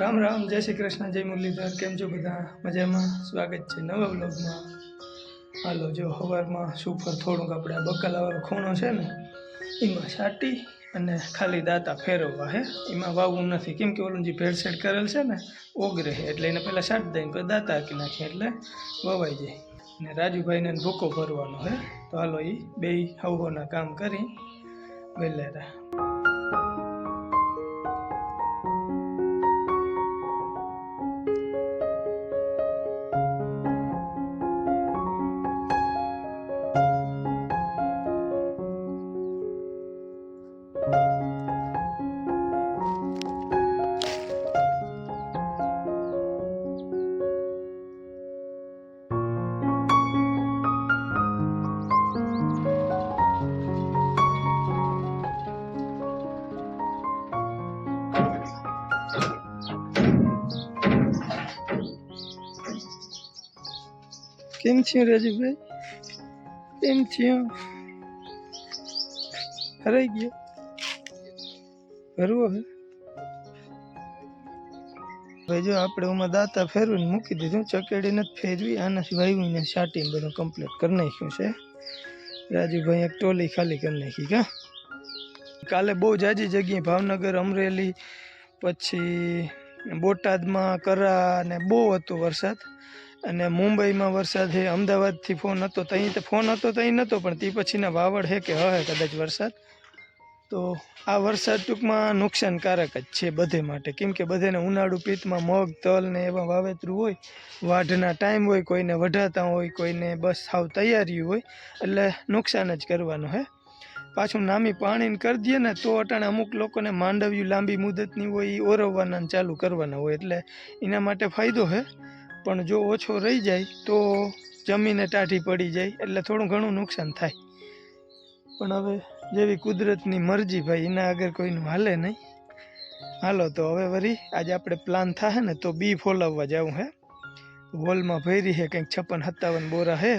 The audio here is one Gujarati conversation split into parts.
રામ રામ, જય શ્રી કૃષ્ણ, જય મુરલીધર, કેમ છો બધા? મજામાં? સ્વાગત છે નવા બ્લોગમાં હાલો, જો સવારમાં સુપર થોડુંક આપણે આ બકાલાવાળો ખૂણો છે ને, એમાં છાંટી અને ખાલી દાંતા ફેરવવા હે. એમાં વાવવું નથી. કેમ કે ઓલું જે ભેળસેળ કરેલ છે ને ઓગરે એટલે એને પહેલાં છાંટી દઈને પછી દાંતા હાકી નાખીએ એટલે વવાઈ જાય. અને રાજુભાઈને ભૂકો ભરવાનો હે. તો હાલો એ બે હવોના કામ કરી વહેલા કેમ રાજુભાઈ. કેમ થયું હરાઈ ગયો. ફરવો ભાઈ જો આપણે ઉમાં દાતા ફેરવીને મૂકી દીધું, ચકેડી નથી ફેરવી આનાથી વાયુને છાંટીને બધું કમ્પ્લીટ કરી નાખ્યું છે. રાજુભાઈ એક ટોલી ખાલી કરી નાખી, કા? કાલે બહુ જાજી જગ્યાએ ભાવનગર, અમરેલી, પછી બોટાદમાં કરા ને બહુ હતો વરસાદ. અને મુંબઈમાં વરસાદ છે અમદાવાદથી ફોન હતો ત્યાં તો ફોન હતો ત્યાં નહોતો પણ તે પછીના વાવડ છે કે હે કદાચ વરસાદ. તો આ વરસાદ ટૂંકમાં નુકસાનકારક જ છે બધે માટે. કેમ કે બધાને ઉનાળુ પિત્તમાં મગ, તલ ને એવા વાવેતરું હોય, વાઢના ટાઈમ હોય, કોઈને વઢાતા હોય, કોઈને બસ સાવ તૈયારી હોય, એટલે નુકસાન જ કરવાનું હે. પાછું નામી પાણીને કરી દઈએ ને તો અટાણે અમુક લોકોને માંડવ્યું લાંબી મુદતની હોય એ ઓરવવાના ચાલુ કરવાના હોય, એટલે એના માટે ફાયદો છે પણ જો ઓછો રહી જાય તો જમીને ટાઢી પડી જાય, એટલે થોડું ઘણું નુકસાન થાય. પણ હવે જેવી કુદરતની મરજી ભાઈ, એના આગળ કોઈનું હાલે નહીં. હાલો તો હવે વરી, આજે આપણે પ્લાન થાય ને તો બી ફોલાવવા જવું હે. હોલમાં ભરી છે કંઈક છપ્પન સત્તાવન બોરા હે.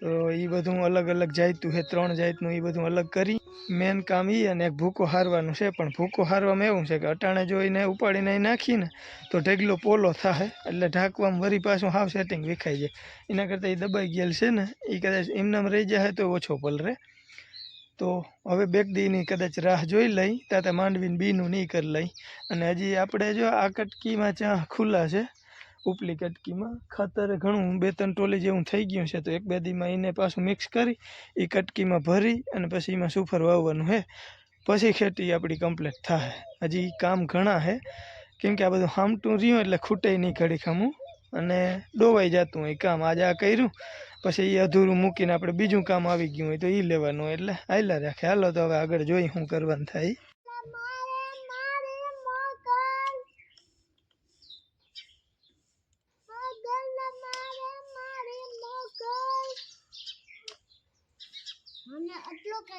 તો એ બધું અલગ અલગ જાતનું છે ત્રણ જાતનું એ બધું અલગ કરી. મેન કામ એ અને એક ભૂકો હારવાનું છે, પણ ભૂકો હારવામાં એવું છે કે અટાણે જોઈને ઉપાડીને નાખીને તો ઢગલો પોલો થાય એટલે ઢાંકવામાં વરી પાછું હાવ સેટિંગ વિખાઈ જાય. એના કરતાં એ દબાઈ ગયેલ છે ને એ કદાચ એમનામ રહી જાય તો ઓછો પલરે તો હવે બેક દીની કદાચ રાહ જોઈ લઈ, તાતે માંડવીને બીનું નહીં કરી લઈ. અને હજી આપણે જો આ કટકીમાં ચા ખુલ્લા છે ઉપલી કટકીમાં ખાતર ઘણું બે ત્રણ ટોલી જેવું થઈ ગયું છે. તો એક બે દીમાં એને પાછું મિક્સ કરી એ કટકીમાં ભરી અને પછી એમાં સુફર વાવવાનું છે પછી ખેતી આપણી કમ્પ્લીટ થાય. હજી કામ ઘણા છે કેમ કે આ બધું હામટું રહ્યું એટલે ખૂટે નહીં ઘડી ખામું. અને ડોવાઈ જતું હોય કામ. આજે આ કર્યું, પછી એ અધૂરું મૂકીને આપણે બીજું કામ આવી ગયું હોય તો એ લેવાનું એટલે આયલા રાખે. હાલો તો હવે આગળ જોઈ શું કરવાનું થાય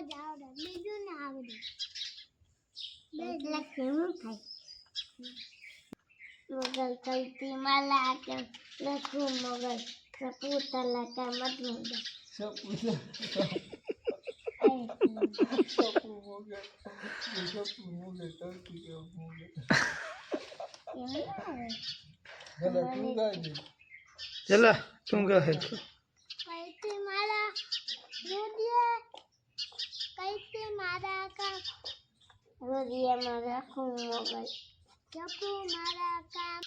જ આવડે બીજું ને આવડે. એટલે કેવું થાય? મગલ કલતી માલા કે લખું મગલ સપૂતલા કે મતલું ચલા તું કહે કલતી માલા રોડિયે કલતી મારા કા રોડિયે મારા ખું મગલ ચપુ મારા કા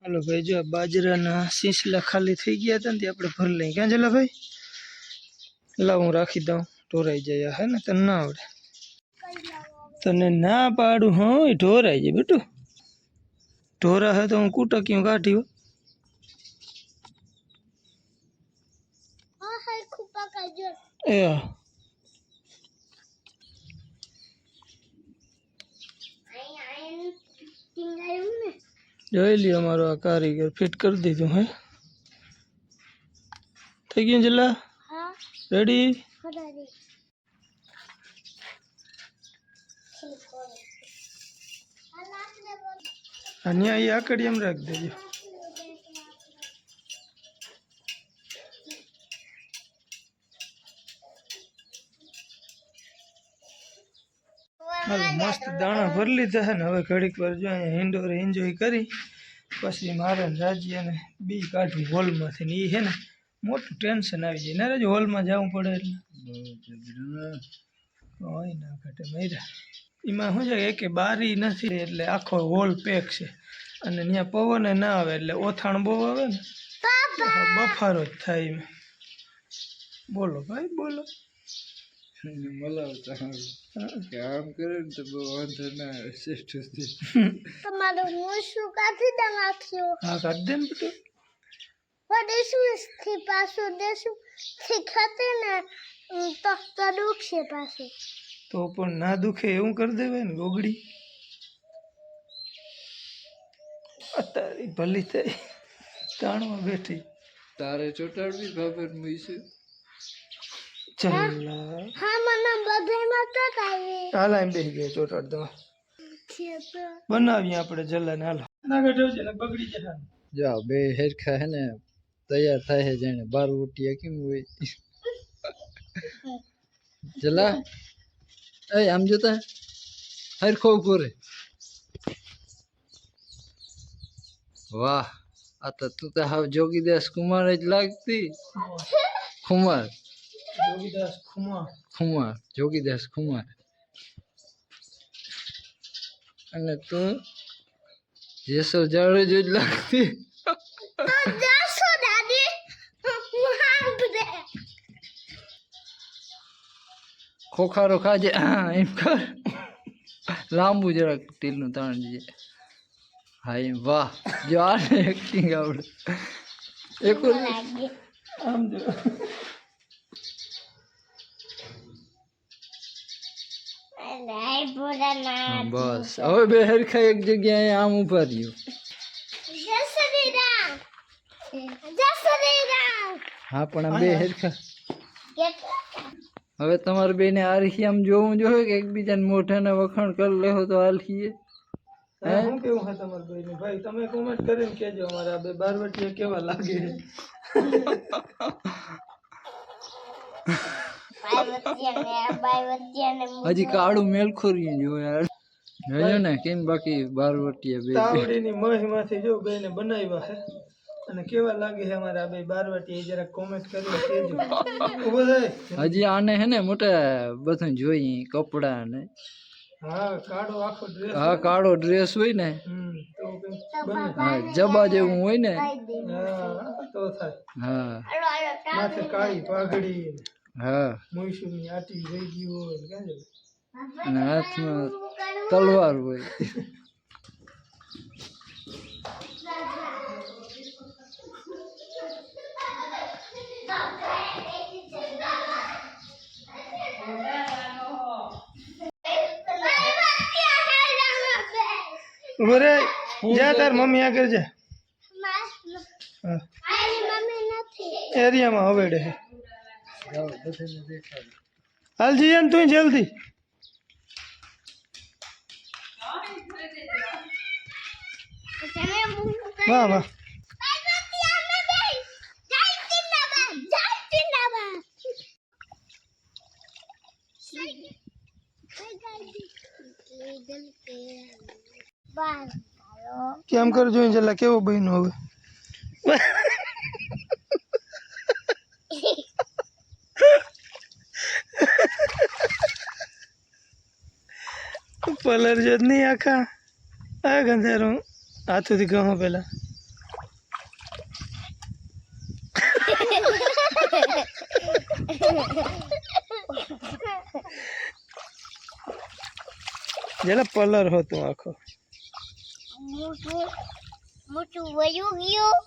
હાલો ભાઈ જો આ બાજરાના શીંસલા ખાલી થઈ ગયા હતા ને તે આપણે ભરી લઈએ ક્યાં ચલા ભાઈ લાવ હું રાખી દઉં ઢોરાઈ જાય હે ને તને ના આવડે તને ના પાડું હા ઢોરાઈ જાય બેટું ઢોરા હે તો હું કુટકીયું કાઢી હો હા હા ખુપા કાજો એ અહીં અહીં ટીંગાયું ને જોઈ લ્યો અમારો આ કારીગર. ફિટ કરી દીધું હે? થઈ ગયું જલા હા. રેડી ખરાડી અહીંયા એ આકડી એમ રાખી દેજો હાલો મસ્ત દાણા ભરી લીધા છે ને હવે ઘડીક વાર જો અહીંયા ઇન્ડોર એન્જોય કરી પછી મારે રાજ્યને બી કાઢું હોલમાંથી ને એ છે ને મોટું ટેન્શન આવી જાય. ના રાજ હોલમાં જવું પડે એટલે. હોય ના ઘટે મર્યા. એમાં શું છે કે એકે બારી નથી એટલે આખો હોલ પેક છે. અને ત્યાં પવન ના આવે એટલે ઓથાણ બહુ આવે ને બફારો જ થાય એમાં. બોલો ભાઈ બોલો. કામ કરે ને તો બહુ વાંધો ના આવે શ્રેષ્ઠ તમારું હું શું કાઢી દે નાખ્યું હા કાઢ દે ને બેટું વડીશું થી પાછું દેશું થી ખાતે ને ઉમ, તો તો દુખશે પાછું તો પણ ના દુખે એવું કરી દેવાય ને ગોગડી અત્યારે ભલી થઈ તાણમાં બેઠી તારે ચોટાડવી બાબર મૂઈશે ચાલ હા મને બધામાં તો કાઢી હાલ એમ બેસી ગયો ચોટાડ દવા. છે તો બનાવીએ આપણે જલ્લાને હાલો. ના ગઢવ છે ને બગડી જશે જા બે હેરખા હે ને તૈયાર થાય છે જાણે. બાર ઉટિયા કેમ હોય? ચલા એ આમ જોતા? હરખો ઊભો રે. વાહ આ તો તું તો હાવ જોગીદાસ કુમાર જ લાગતી. ખુમાર જોગીદાસ ખુમા ખુમાર જોગીદાસ ખુમાર અને તું જેસો જાડેજો જ લાગતી. ખોખારો ખાજે એમ કર. લાંબુ જરાક ટીલનું તાણ જઈએ હા એમ વાહ જો આને એક્ટિંગ આવડે. એક આમ જો. અરે બોલા ના બસ હવે બે હરખા એક જગ્યાએ આમ ઊભા રહ્યું જય શ્રી રામ જય શ્રી રામ હા પણ આ બે હરખા કેટલા હવે તમારે બેને આરખી આમ જોવું જોઈએ કે એકબીજાને મોઢાના વખાણ કરી લેહો તો આલખીએ હા, શું કેવું છે તમારા ભાઈને ભાઈ તમે કોમેન્ટ કરીને કહેજો અમારા બે બારવટીયા કેવા લાગે હજી કાળું મેલખોરી જો યાર. જોયો ને કેમ બાકી બાર વટિયા બે તાવડીની મહીમાંથી જો બેને બનાવ્યા છે અને કેવા લાગે છે અમારા આ બે બારવટી જરા કોમેન્ટ કરી કેજો હજી આને હે ને મોટા બધું જોઈ કપડા ને. હા કાળો આખો ડ્રેસ હા કાળો ડ્રેસ હોય ને. હા જબા જેવું હોય ને. હા તો થાય. હા. માથે કાળી પાઘડી ને હા મોઈસુની આટી રહી ગઈ હોય ને ક્યાં જવું? અને હાથમાં તલવાર હોય ઊભો રે જા તાર મમ્મી આગળ જા હા મમ્મી નથી એરિયામાં હવેડે છે હાલ જઈએ ને તું જલ્દી તમે મૂકો વાહ વાહ કેમ કર જોઈને છેલ્લા કેવો બન્યો હવે પલર જો નહીં, આખા આ ગંધારો. હાથોથી ગમો પેલા. જેલા પલર હતો આખો. મોટું વયું ગયું.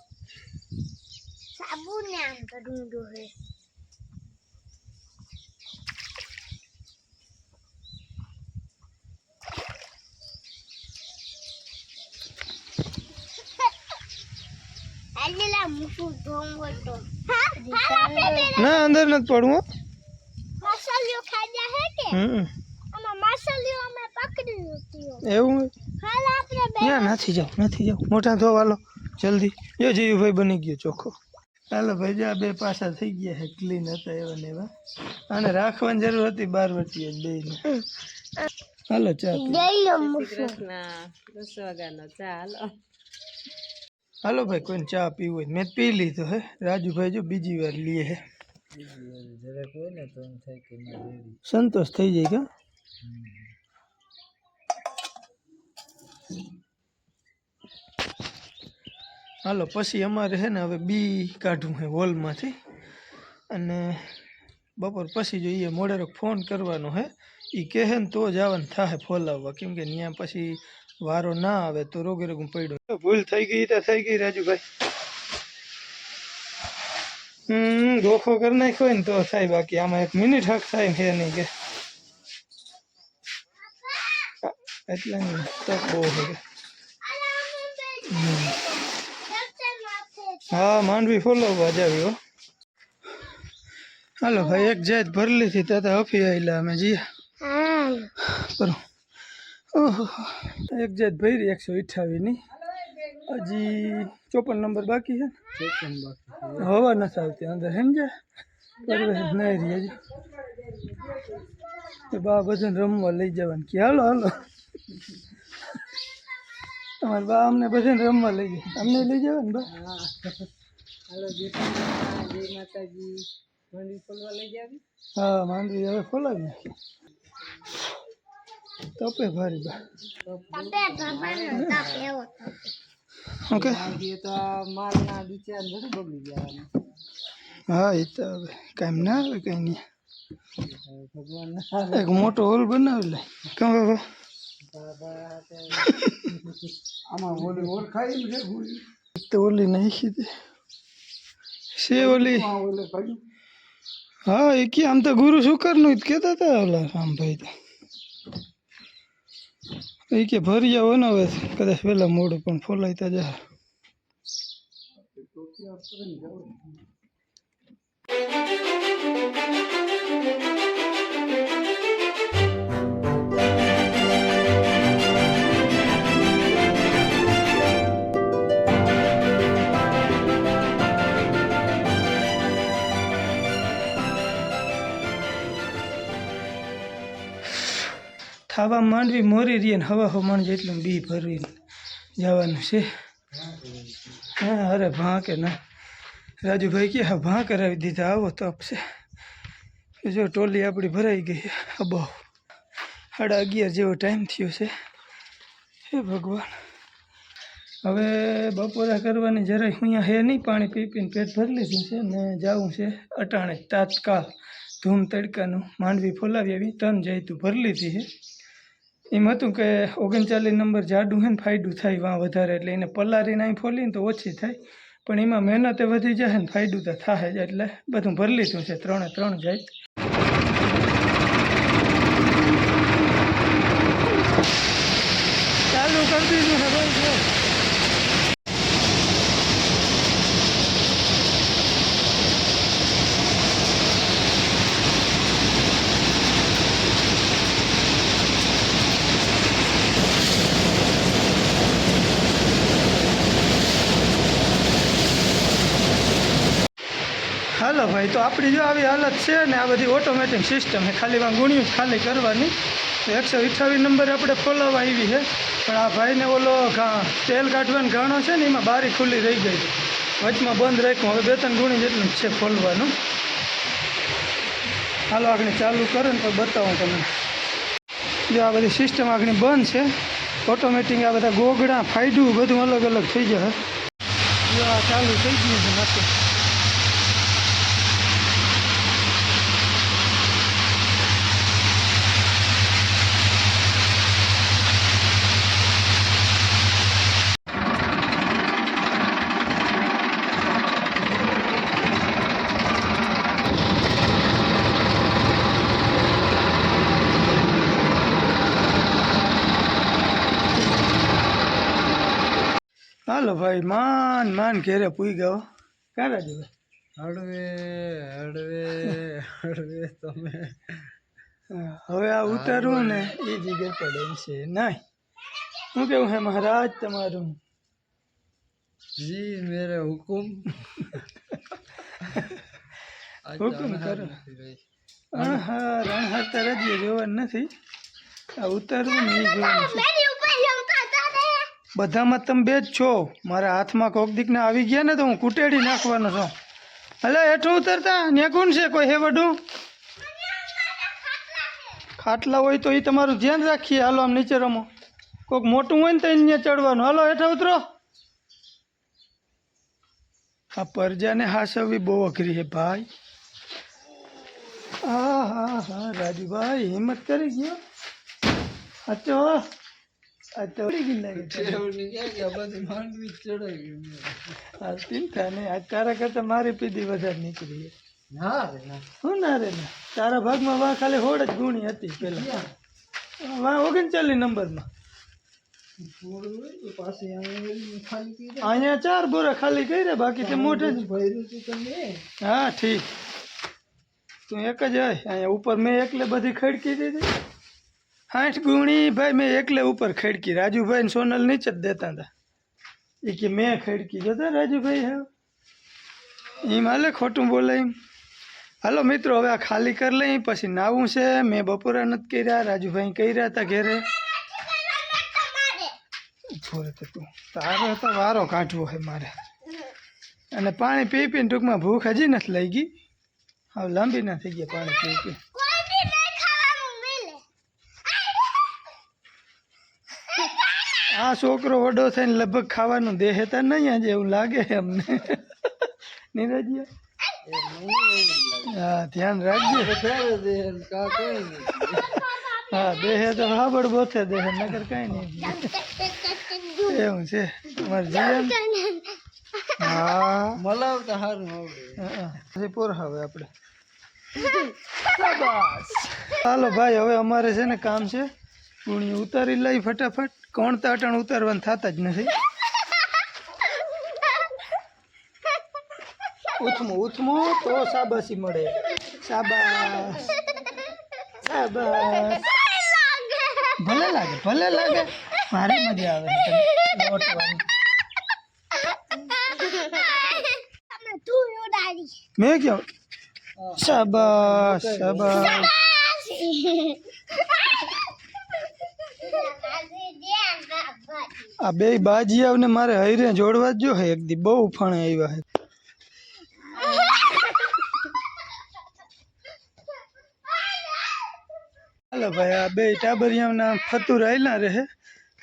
સાબુ ને આમ કરું જોઈએ આલેલા મોટું ઢોંગો તો ના અંદર નથી પડવું હો. મસાલિયો ખાધા હે કે? હમ. આમાં મસાલિયો અમે પકડી લીધી એવું? હાલ આપણે બે ના નથી જાવ નથી જાવ મોટા થવા વાલો જલ્દી. જો જીયુભાઈ બની ગયો ચોખ્ખો. હાલો ભાઈ જા બે પાસા થઈ ગયા હે ક્લીન હતા એવા ને એવા. અને રાખવાની જરૂર હતી બાર વટીએ જ બેયને. હાલો ચા પી. દસ લો મૂછો હાલો ભાઈ, કોઈને ચા પીવું હોય તો મેં પી લીધો હે. રાજુભાઈ જો બીજી વાર લીએ હે. જરાક હોય ને તો એમ થાય કે ના રેડી સંતોષ થઈ જાય કા? હાલો, પછી અમારે છે ને હવે બી કાઢવું છે હોલમાંથી. અને બપોર પછી જોઈએ મોડેરો ફોન કરવાનો હે. એ કહે ને તો જ આવવાનું થાય ફોલાવવા. કેમ કે ત્યાં પછી વારો ના આવે તો રોગે રોગું પડ્યો ભૂલ થઈ ગઈ તો થઈ ગઈ રાજુભાઈ. હમ ધોખો કરી નાખ્યો હોય ને તો થાય બાકી. આમાં એક મિનિટ હક થાય ને હે નહીં કે. એટલે નહીં, તક બહુ છે કે. હમ. હા માંડવી ફોલાવવા જ આવ્યો હાલો ભાઈ એક જાત ભરી લીધી ત્યાં હફી આવેલા અમે જઈએ હા. કરો. ઓહો એક જાત ભરી એકસો અઠ્ઠાવીસની હજી ચોપન નંબર બાકી છે ને? ચોપન બાકી હવા નથી આવતી અંદર સમજે પરવેશ નહીં રહી હજી. તો બા બધાને રમવા લઈ જવાનું કે હાલો હાલો. તમારા બા અમને બધાને રમવા લઈ જાય. અમને લઈ જવાનું બા? હાલો જય માતાજી મંડી ખોલવા લઈ જાવી? હા માંડવી હવે ખોલાવી નાખી. તપે ભારી બા. ઓકે. હા, એ તો હવે કાંઈ ના આવે, કંઈ નહીં. એક મોટો હોલ બનાવી લે. કેમ બાબા? આમાં ઓલી નાખી દે છે ઓલી? ઓલે હા, એ કે આમ તો ગુરુ શુકરનું જ કહેતા હતા ઓલા રામભાઈ તો. એ કે ભરી હોય ને હવે. કદાચ વહેલા મોડું પણ ફોલાઈતા જા થાવા માંડવી મોરી રહીએ ને હવા હમણ જેટલું બી ભરવી જવાનું છે. હા, અરે ભાંકે ના. રાજુભાઈ કે, હા ભાં કરાવી દીધા, આવો તો આપશે જો ટોલી આપણી ભરાઈ ગઈ અબાવ સાડા અગિયાર જેવો ટાઈમ થયો છે. હે ભગવાન. હવે બપોરા કરવાની જરાય અહીંયા હે નહીં, પાણી પી પીને પેટ ભરી લીધું છે ને જવું છે અટાણે તાત્કાલ ધૂમ તડકાનું માંડવી ફોલાવી આવી. ત્રણ જાય તું ભરી લીધી છે. એમ હતું કે ઓગણચાલીસ નંબર જાડું છે ને ફાયદું થાય વાં વધારે એટલે એને પલારીને અહીં ફોલીને તો ઓછી થાય. પણ એમાં મહેનતે વધી જાય ને ફાયદું તો થાય જ એટલે બધું ભરી લીધું છે, ત્રણે ત્રણ જાય ચાલુ કરી દીધું છે ભાઈ જો. હાલો ભાઈ, તો આપણી જો આવી હાલત છે ને આ બધી ઓટોમેટિક સિસ્ટમ છે. ખાલી વાં ગુણ્યું ખાલી કરવાની. એકસો અઠ્ઠાવીસ નંબર આપણે ખોલાવવા આવી છે. પણ આ ભાઈને ઓલો તેલ કાઢવાનો ઘાણો છે ને, એમાં બારી ખુલ્લી રહી ગઈ. વચમાં બંધ રાખ્યું. હવે બે ત્રણ ગુણી જેટલું જ છે ખોલવાનું હાલો, આગળ ચાલુ કરો ને તો બતાવું તમને. જો આ બધી સિસ્ટમ આગળ બંધ છે ઓટોમેટિક આ બધા ગોગડા ફાયદું બધું અલગ અલગ થઈ જશે જો આ ચાલુ થઈ ગયું છે ભાઈ માન માન ઘેરે પૂઈ ગયો. ક્યારે રાજુભાઈ હળવે હળવે હળવે તમે. હવે આ ઉતારવું ને. એ જીગર પડે છે. નાય. હું કેવું હે મહારાજ તમારું? જી મેરે હુકુમ. હુકુમ કરો. અણહાર અણહાર તો રજીએ જોવાનું નથી. આ ઉતારવું ને એ જોવાનું છે મેરી ઉપર લંકા તારે બધામાં તમે બે જ છો. મારા હાથમાં કોક દીકને આવી ગયા ને તો હું કુટેડી નાખવાનો છું. એટલે હેઠું ઉતરતા? ત્યાં કોણ છે? કોઈ હે વડું? ખાટલા હોય તો એ તમારું ધ્યાન રાખીએ. હાલો, આમ નીચે રમો. કોઈક મોટું હોય ને તો એને ચડવાનું. હાલો, હેઠા ઉતરો. આ પરજાને હાસવવી બહુ અઘરી છે ભાઈ. હા હા હા રાજુભાઈ હિંમત કરી ગયો. આ તારા કરતા મારી પીધી વધારે નીકળી. શું ના રે ના. તારા ભાગમાં વા ખાલી હોડ જ ગુણી હતી પેલા વા ઓગણચાલીસ નંબરમાં. અહીંયા ચાર બોરા ખાલી કર્યા બાકી તે મોઢે હા ઠીક. તું એક જ હોય અહીંયા ઉપર મેં એકલે બધી ખડકી દીધી. આઠ ગુણી ભાઈ મેં એકલે ઉપર ખેડકી. રાજુભાઈ સોનલ નીચે જ દેતા હતા. એ કે મેં ખેડકી. જોતા રાજુભાઈ હા? એમ હાલે ખોટું બોલે એમ. હાલો મિત્રો, હવે આ ખાલી કરી લઈ પછી નાવું છે. મેં બપોરા નથી કર્યા. રાજુભાઈ કર્યા હતા ઘેરે. રહે તો તું. તારો તો વારો કાઢવો છે મારે. અને પાણી પી પીને ટૂંકમાં ભૂખ હજી નથી લઈ ગઈ હવે લાંબી ના થઈ ગયા પાણી પી પી કોઈ બી નહીં ખાવાનું મિલે આ છોકરો વડો થઈને લગભગ ખાવાનું દે હતા નહીં આજે એવું લાગે અમને. નીરજિયા? હા, ધ્યાન રાખજો. હા, દેહે તો હાબડ બોથે દેહે નગર કઈ નહીં. એવું છે. હા. મલાવતા સારું આવડે આપણે. ચાલો ભાઈ, હવે અમારે છે ને કામ છે. ગુણી ઉતારી લઈ ફટાફટ. કોણ તાટણ ઉતારવાનું થતા જ નથી? ઉથમું ઉથમું તો સાબાસી મળે. સાબાસ સાબાસ ભલે લાગે ભલે લાગે. મારે મજા આવે તું મેં ક્યાં? શાબાશ. શાબાશ. આ બે બાજી આવને મારે હૈરે જોડવા જ જો હે. એક બહુ ફણે આવ્યા હે. હાલો ભાઈ, આ બે ટાબરિયાઓના ફતુર આયલા રહે.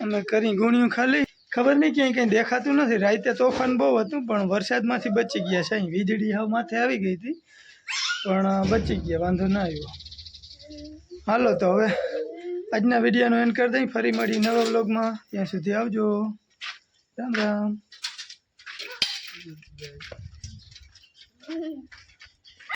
અમે કરી ગુણ્યું ખાલી. ખબર નહીં ક્યાંય કંઈ દેખાતું નથી. રાતે તોફાન બહુ હતું, પણ વરસાદમાંથી બચી ગયા છે. અહીં વીજળી હાવ માથે આવી ગઈ હતી. પણ બચી ગયા, વાંધો ના આવ્યો. હાલો તો હવે આજના વિડીયોનો એન્ડ કરી દઈ. ફરી મળી નવા બ્લોગમાં ત્યાં સુધી આવજો. રામ રામ.